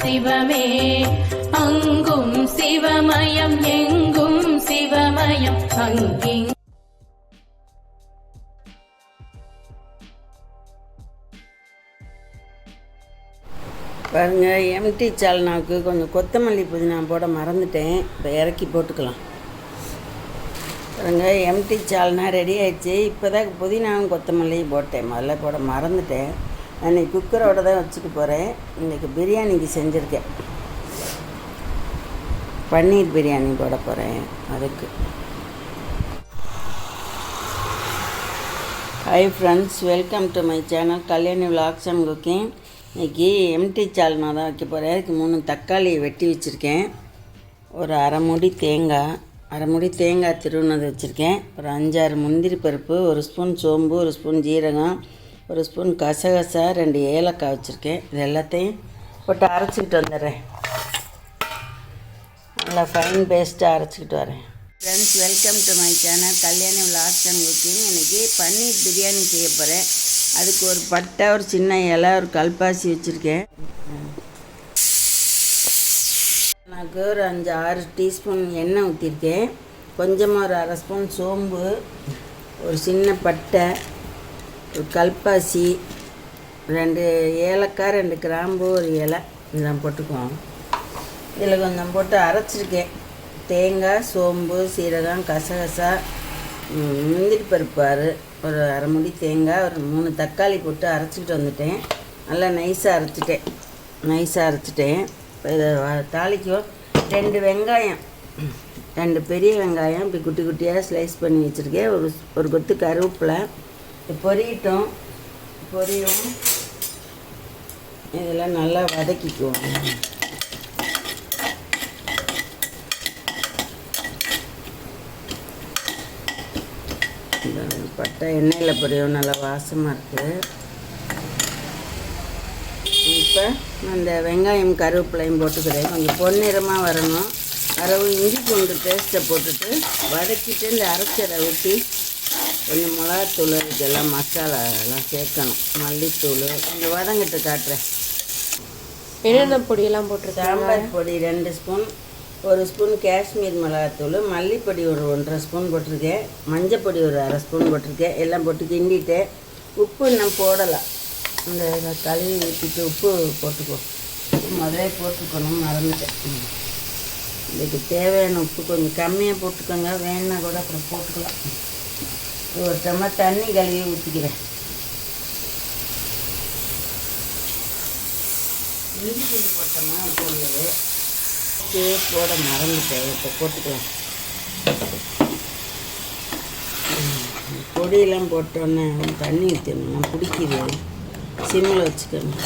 சிவமே அங்கும் சிவமயம் எங்கும் சிவமயம் அங்கிங் பாருங்க எம்டி சால்னாவுக்கு கொஞ்சம் கொத்தமல்லி புதினா போட மறந்துட்டேன். இப்போ இறக்கி போட்டுக்கலாம். பாருங்க எம்டி சால்னா ரெடி ஆயிடுச்சு. இப்போ தான் புதினாவும் கொத்தமல்லியும் போட்டேன். முதல்ல போட மறந்துட்டேன். அன்றைக்கி குக்கரோடு குக்கரோட தான் வச்சுட்டு போகிறேன் இன்றைக்கி பிரியாணிக்கு செஞ்சுருக்கேன். பன்னீர் பிரியாணி போட போகிறேன் அதுக்கு. Hi friends welcome to my channel Kalyani vlogs and cooking இன்றைக்கி எம்டி சால்னா தான் வைக்க போகிறேன் அதுக்கு மூணு தக்காளி வெட்டி வச்சுருக்கேன். ஒரு அரை மூடி தேங்காய் அரை மூடி தேங்காய் திருவுனது வச்சுருக்கேன். ஒரு அஞ்சாறு முந்திரி பருப்பு ஒரு ஸ்பூன் சோம்பு ஒரு ஸ்பூன் ஜீரகம் ஒரு ஸ்பூன் கசகசா ரெண்டு ஏலக்காய் வச்சுருக்கேன். இது எல்லாத்தையும் போட்டு அரைச்சிக்கிட்டு வந்துடுறேன். நல்லா ஃபைன் பேஸ்ட்டாக அரைச்சிக்கிட்டு வரேன். Friends welcome to my channel Kalyani vlogs and cooking இன்றைக்கி பன்னீர் பிரியாணி செய்ய போகிறேன் அதுக்கு ஒரு பட்டை ஒரு சின்ன இலை ஒரு கல்பாசி வச்சுருக்கேன். எனக்கு ஒரு அஞ்சு ஆறு டீஸ்பூன் எண்ணெய் ஊற்றிருக்கேன் கொஞ்சமாக ஒரு அரை ஸ்பூன் சோம்பு ஒரு சின்ன பட்டை கல்பாசி ரெண்டு ஏலக்காய் ரெண்டு கிராம்பு ஒரு இலை. இதெல்லாம் போட்டுக்குவோம். இதில் கொஞ்சம் போட்டு அரைச்சிருக்கேன். தேங்காய் சோம்பு சீரகம் கசகசா முந்திரி பருப்பாறு ஒரு அரை முடி தேங்காய் ஒரு மூணு தக்காளி போட்டு அரைச்சிக்கிட்டு வந்துட்டேன். நல்லா நைஸாக அரைச்சிட்டேன். நைஸாக அரைச்சிட்டேன். இப்போ இதை தாளிக்கும் ரெண்டு வெங்காயம். ரெண்டு பெரிய வெங்காயம். இப்படி குட்டி குட்டியாக ஸ்லைஸ் பண்ணி வச்சுருக்கேன். ஒரு ஒரு கொத்து கருவேப்பிலை பொரியட்டும் பொரியும். இதெல்லாம் நல்லா வதக்கிக்குவோம். இந்த பட்டை எண்ணெயில் பொரியும். நல்லா வாசமாக இருக்குது இப்போ அந்த வெங்காயம் கருவேப்பிலையும் போட்டுக்கிறேன். கொஞ்சம் பொன்னிறமாக வரணும். அரவு இஞ்சி பூண்டு பேஸ்ட்டை போட்டுட்டு வதக்கிட்டு இந்த அரைச்சரை ஊற்றி கொஞ்சம் மிளகாத்தூள் இதுக்கெல்லாம் மசாலா எல்லாம் சேர்க்கணும். மல்லித்தூள் கொஞ்சம் வதங்கிட்டு காட்டுறேன். என்னென்ன பொடியெல்லாம் போட்டிருக்காங்க? சாம்பார் பொடி ரெண்டு ஸ்பூன் ஒரு ஸ்பூன் காஷ்மீர் மிளகாத்தூள் மல்லிப்பொடி ஒரு ஒன்றரை ஸ்பூன் போட்டிருக்கேன். மஞ்சள் பொடி ஒரு அரை ஸ்பூன் போட்டிருக்கேன். எல்லாம் போட்டு கிண்டிட்டேன். உப்பு இன்னும் போடலாம். இந்த இதை கழுவி ஊற்றிட்டு உப்பு போட்டுக்கோ. முதலே போட்டுக்கணும் மறந்துட்டேன். இதுக்கு தேவையான உப்பு கொஞ்சம் கம்மியாக போட்டுக்கோங்க. வேணுன்னா கூட அப்புறம் போட்டுக்கலாம். ஒரு டம்ளர் தண்ணி கழுவி ஊற்றிக்கிறேன் இஞ்சி பூண்டு போட்டோமா? போடுறது போட மறந்துட்டேன். இப்போ போட்டுக்கலாம். பொடியெல்லாம் போட்டோன்னே தண்ணி ஊற்றணும் நான் சிம்மில் வச்சுக்கணும்.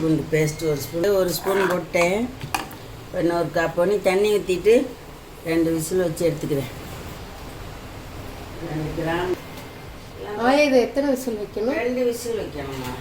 பூண்டு பேஸ்ட்டு ஒரு ஸ்பூன். ஒரு ஸ்பூன் போட்டேன். இன்னொரு காப். பண்ணி தண்ணி ஊற்றிட்டு ரெண்டு விசில் வச்சு எடுத்துக்கிறேன். ரெண்டு கிராம். இது எத்தனை விசில் வைக்கணும்? ரெண்டு விசில் வைக்கணுமா